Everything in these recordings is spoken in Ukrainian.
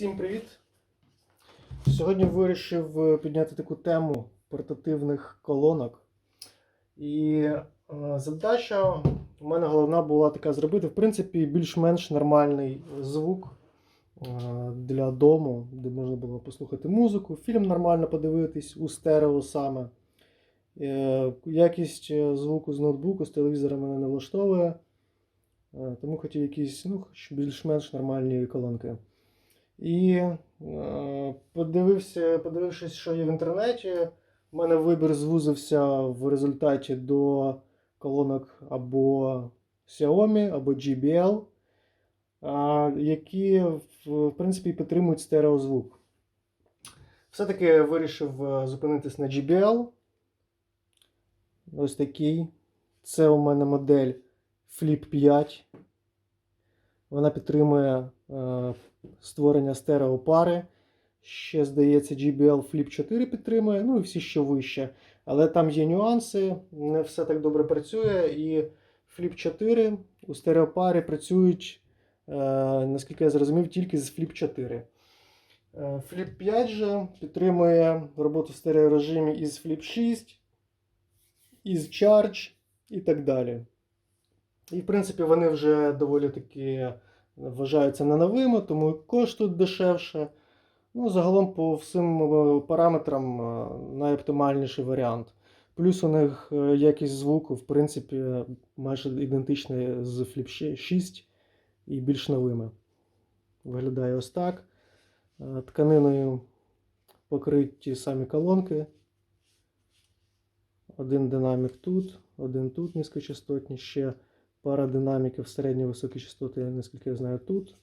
Всім привіт! Сьогодні вирішив е, підняти таку тему портативних колонок. І е, задача у мене головна була така зробити, в принципі, більш-менш нормальний звук е, для дому, де можна було послухати музику, фільм нормально подивитись у стерео саме. Якість звуку з ноутбуку, з телевізора мене не влаштовує. Тому хотів якісь ну, більш-менш нормальні колонки. І е, подивився, подивившись, що є в інтернеті, у мене вибір звузився в результаті до колонок або Xiaomi, або JBL, які в, в принципі підтримують стереозвук. Все-таки вирішив е, зупинитись на JBL. Ось такий. Це у мене модель Flip 5. Вона підтримує е, створення стереопари. Ще, здається, JBL Flip 4 підтримує, ну і всі що вище. Але там є нюанси, не все так добре працює. І Flip 4 у стереопарі працюють, е, наскільки я зрозумів, тільки з Flip 4. Е, Flip 5 же підтримує роботу в стереорежимі із Flip 6, із Charge і так далі. І, в принципі, вони вже доволі таки вважаються не новими, тому і коштують дешевше. Ну, загалом по всім е, параметрам е, найоптимальніший варіант. Плюс у них е, якість звуку, в принципі, майже ідентична з Flip 6 і більш новими. Виглядає ось так. Тканиною покриті самі колонки. Один динамік тут, один тут низькочастотні, ще пара динаміків середньої високі частоти, наскільки я знаю, тут.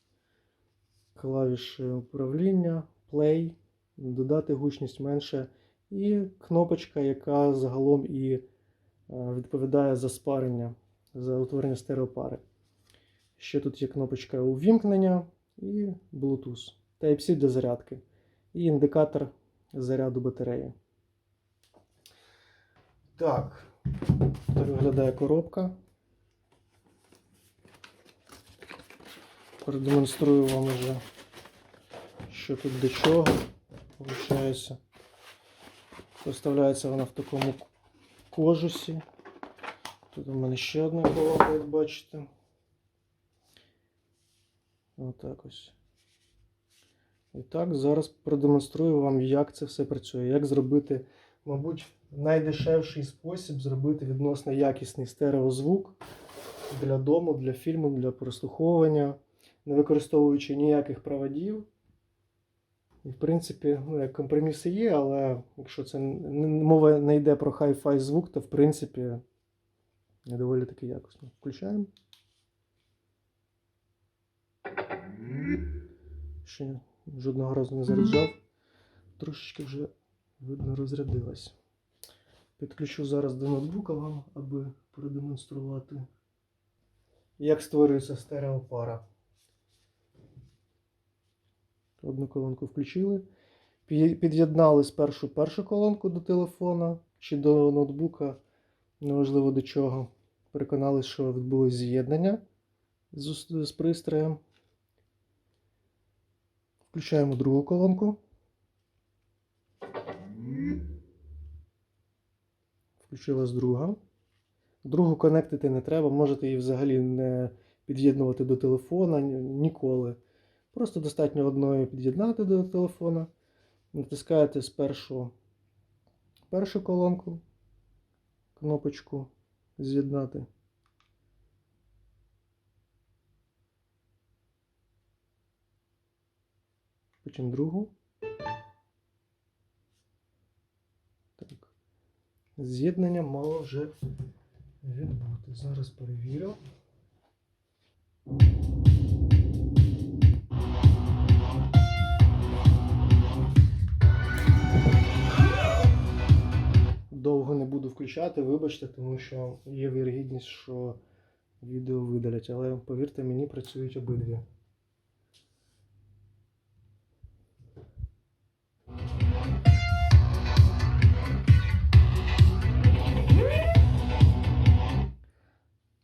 Клавіші управління, play, додати гучність менше. І кнопочка, яка загалом і е, відповідає за спарення, за утворення стереопари. Ще тут є кнопочка увімкнення і Bluetooth. Type-C для зарядки. І індикатор заряду батареї. Так, виглядає коробка. Продемонструю вам уже, що тут до чого. Вручається. Поставляється вона в такому кожусі. Тут у мене ще одна колонка, як бачите. Отак ось. І так, зараз продемонструю вам, як це все працює. Як зробити, мабуть, найдешевший спосіб зробити відносно якісний стереозвук для дому, для фільму, для прослуховування, не використовуючи ніяких проводів. І, в принципі, ну, компроміси є, але якщо це мова не йде про хай-фай звук, то в принципі доволі таки якісно. Включаємо. Ще жодного разу не заряджав. Трошечки вже видно розрядилась. Підключу зараз до ноутбука вам, аби продемонструвати, як створюється стереопара. Одну колонку включили. Під'єднали спершу першу колонку до телефона чи до ноутбука, неважливо до чого. Переконались, що відбулось з'єднання з, з пристроєм. Включаємо другу колонку. Включилась друга. Другу конектити не треба, можете її взагалі не під'єднувати до телефона ні- ніколи. Просто достатньо одної під'єднати до телефона. Натискаєте спершу першу колонку, кнопочку з'єднати. Потім другу. Так. З'єднання мало вже відбути. Зараз перевірю. Включати, вибачте, тому що є вірогідність, що відео видалять, але повірте мені, працюють обидві.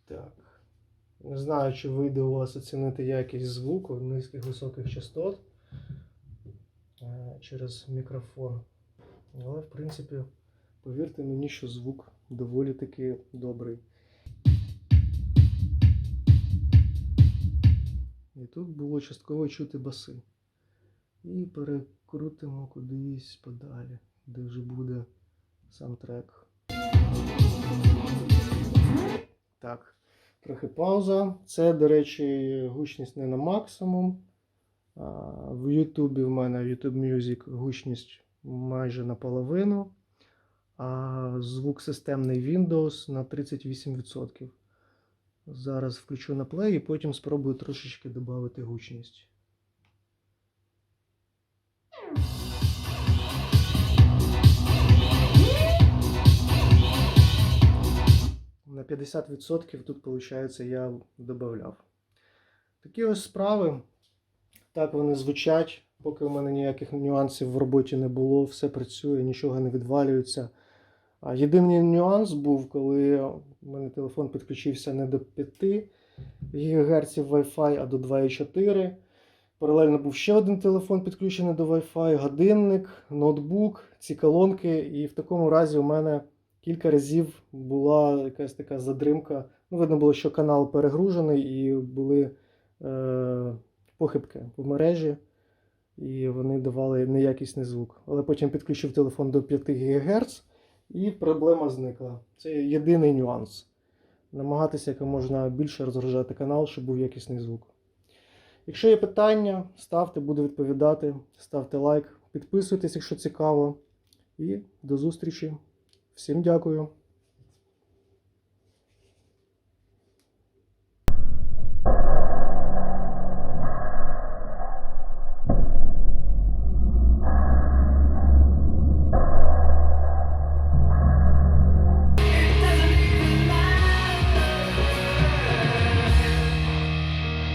Так. Не знаю, чи вийде у вас оцінити якість звуку низьких високих частот. е, через мікрофон. Але, в принципі, повірте мені, що звук доволі таки добрий. І тут було частково чути баси. І перекрутимо кудись подалі, де вже буде сам трек. Так, трохи пауза. Це, до речі, гучність не на максимум. В Ютубі в мене YouTube Music гучність майже наполовину, а звук системний Windows на 38%. Зараз включу на плей і потім спробую трошечки додати гучність. На 50% тут, виходить, я додав. Такі ось справи. Так вони звучать. Поки в мене ніяких нюансів в роботі не було, все працює, нічого не відвалюється. Єдиний нюанс був, коли у мене телефон підключився не до 5 ГГц Wi-Fi, а до 2,4. Паралельно був ще один телефон підключений до Wi-Fi, годинник, ноутбук, ці колонки. І в такому разі у мене кілька разів була якась така задримка. Ну, видно було, що канал перегружений і були е, похибки в мережі, і вони давали неякісний звук. Але потім підключив телефон до 5 ГГц і проблема зникла. Це єдиний нюанс. Намагатися як можна більше розгружати канал, щоб був якісний звук. Якщо є питання, ставте, буду відповідати. Ставте лайк, підписуйтесь, якщо цікаво. І до зустрічі. Всім дякую.